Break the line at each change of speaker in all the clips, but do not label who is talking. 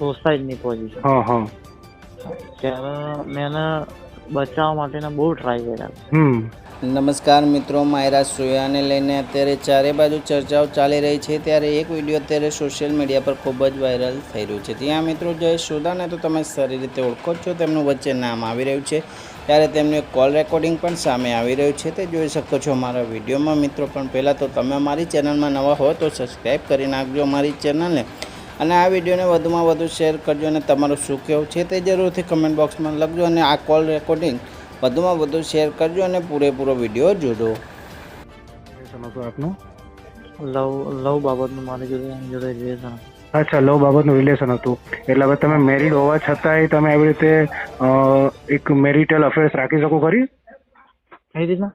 સોસાયટીની પોઝિશન
હા હા.
ત્યારે મેં એને બચાવવા માટેના બહુ ટ્રાય કર્યા.
હમ.
નમસ્કાર મિત્રો માયરા સોયાને લઈને અત્યારે ચારે બાજુ ચર્ચાઓ ચાલી રહી છે. ત્યારે એક વીડિયો અત્યારે સોશિયલ મીડિયા પર ખૂબ જ વાયરલ થઈ રહ્યું છે. ત્યાં મિત્રો જય સોદાને તો તમે સારી રીતે ઓળખો છો. તેમનું વચ્ચે નામ આવી રહ્યું છે. ત્યારે તેમનું કોલ રેકોર્ડિંગ પણ સામે આવી રહ્યું છે. તે જોઈ શકો છો મારા વિડીયોમાં. મિત્રો પણ પહેલાં તો તમે અમારી ચેનલમાં નવા હો તો સબસ્ક્રાઈબ કરી નાખજો. અમારી ચેનલને અને આ વિડીયોને વધુમાં વધુ શેર કરજો અને તમારું શું કહેવું છે તે જરૂરથી કમેન્ટ બોક્સમાં લખજો અને આ કોલ રેકોર્ડિંગ વધુમાં વધુ શેર કરજો અને પૂરેપૂરો વીડિયો જોજો.
આપનું.
લવ લવ બાબતનું મારી જોડે જોડે રિલેશન
અચ્છા લવ બાબતનું રિલેશન હતું. એટલે હવે તમે મેરિડ હોવા છતાંય તમે આવી રીતે એક મેરિટલ અફેર્સ રાખી શકો ખરી?
કઈ રીતના?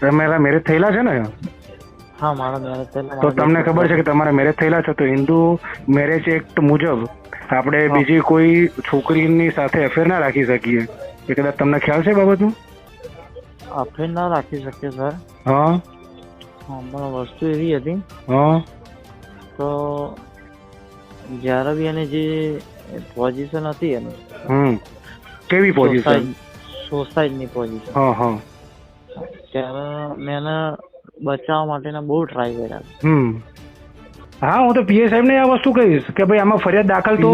તમે મેરેજ થયેલા છે ને?
હા મારા મેરેજ થયેલા
તો તમને ખબર છે કે તમારા મેરેજ થયેલા છે તો હિન્દુ મેરેજ એક્ટ મુજબ આપણે બીજી કોઈ છોકરીની સાથે અફેર ના રાખી શકીએ. એ કદાચ તમને ખ્યાલ છે બાબતનું?
અફેર ના રાખી શકીએ સર
હા.
હા પણ વસ્તુ એવી હતી
હા.
તો જ્યારે બી એની જે પોઝિશન હતી એની
હમ. કેવી પોઝિશન
સોસાયટીની પોઝિશન
હા હા.
ત્યારે મેં એને બચાવવા માટેના બહુ ટ્રાય કર્યા
હમ. હા હું તો પીએસ સાહેબ ને આ વસ્તુ કહીશ કે ભાઈ આમાં ફરિયાદ દાખલ તો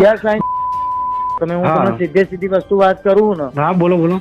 તમે
હું
તમને સીધે સીધી વસ્તુ વાત કરું ને.
હા બોલો બોલો.